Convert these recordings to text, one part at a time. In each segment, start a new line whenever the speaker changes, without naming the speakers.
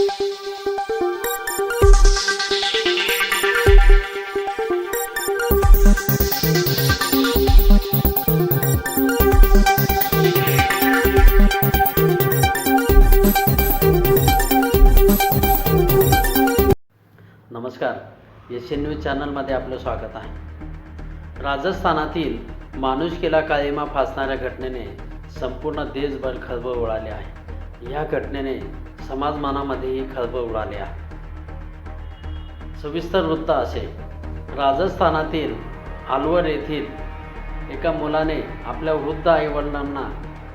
नमस्कार. S N news चॅनलमध्ये आपलं स्वागत आहे. राजस्थानातील माणुसकीला काळीमा फासणाऱ्या घटनेने संपूर्ण देशभर खळबळ उडाले आहे. या घटनेने समाजमानामध्येही खळबळ उडाली आहे. सविस्तर वृत्त असे. राजस्थानातील आलवर येथील एका मुलाने आपल्या वृद्ध आईवडिलांना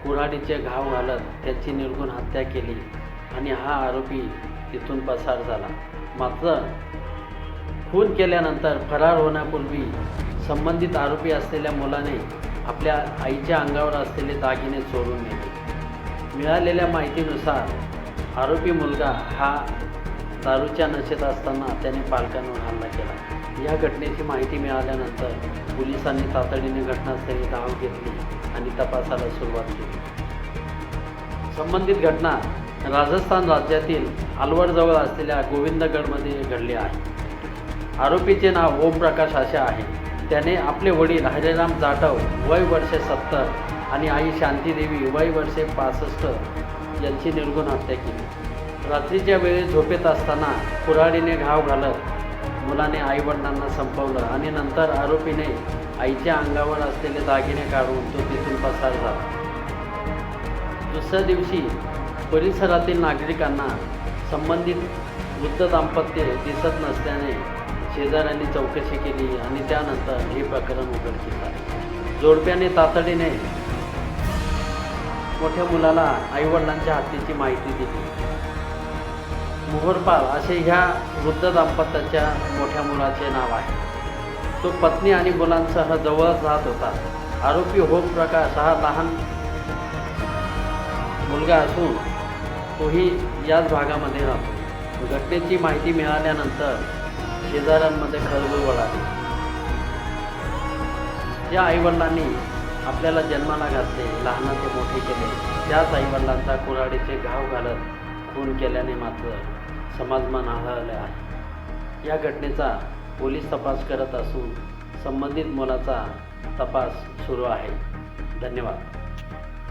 कुऱ्हाडीचे घाव घालत त्याची निर्गुण हत्या केली आणि हा आरोपी तिथून पसार झाला. मात्र खून केल्यानंतर फरार होण्यापूर्वी संबंधित आरोपी असलेल्या मुलाने आपल्या आईच्या अंगावर असलेले दागिने चोरून नेले. मिळालेल्या माहितीनुसार आरोपी मुलगा हा दारूच्या नशेत असताना त्याने पालकांवर हल्ला केला. या घटनेची माहिती मिळाल्यानंतर पोलिसांनी तातडीने घटनास्थळी धाव घेतली आणि तपासाला सुरुवात केली. संबंधित घटना राजस्थान राज्यातील अलवडजवळ असलेल्या गोविंदगडमध्ये घडली आहे. आरोपीचे नाव ओमप्रकाश असे आहे. त्याने आपले वडील हरेराम जाटव वय वर्षे सत्तर आणि आई शांतीदेवी वय वर्षे पासष्ट यांची निर्गुण हत्या केली. रात्रीच्या वेळी झोपेत असताना कुऱ्हाडीने घाव घालत मुलाने आईवडिलांना संपवलं आणि नंतर आरोपीने आईच्या अंगावर असलेले दागिने काढून तो तिथून पसार झाला. दुसऱ्या दिवशी परिसरातील नागरिकांना संबंधित वृद्ध दाम्पत्य दिसत नसल्याने शेजाऱ्यांनी चौकशी केली आणि त्यानंतर हे प्रकरण उघडकीस आले. जोडप्याने तातडीने मोठ्या मुलाला आईवडिलांच्या हत्येची माहिती दिली. मोहरपाल असे ह्या वृद्ध दाम्पत्याच्या मोठ्या मुलाचे नाव आहे. तो पत्नी आणि मुलांसह जवळच राहत होता. आरोपी होम प्रकाश हा लहान मुलगा असून तोही याच भागामध्ये राहतो. घटनेची माहिती मिळाल्यानंतर शेजाऱ्यांमध्ये खळबळ वळाली. या आईवडिलांनी आपल्याला जन्माला घातले लहानाचे मोठे केले. त्याच आईवडिलांचा कुऱ्हाडीचे घाव घालत खून केल्याने मात्र समाजमान हळहळले आहे. या घटनेचा पोलीस तपास करत असून संबंधित मुलाचा तपास सुरू आहे. धन्यवाद.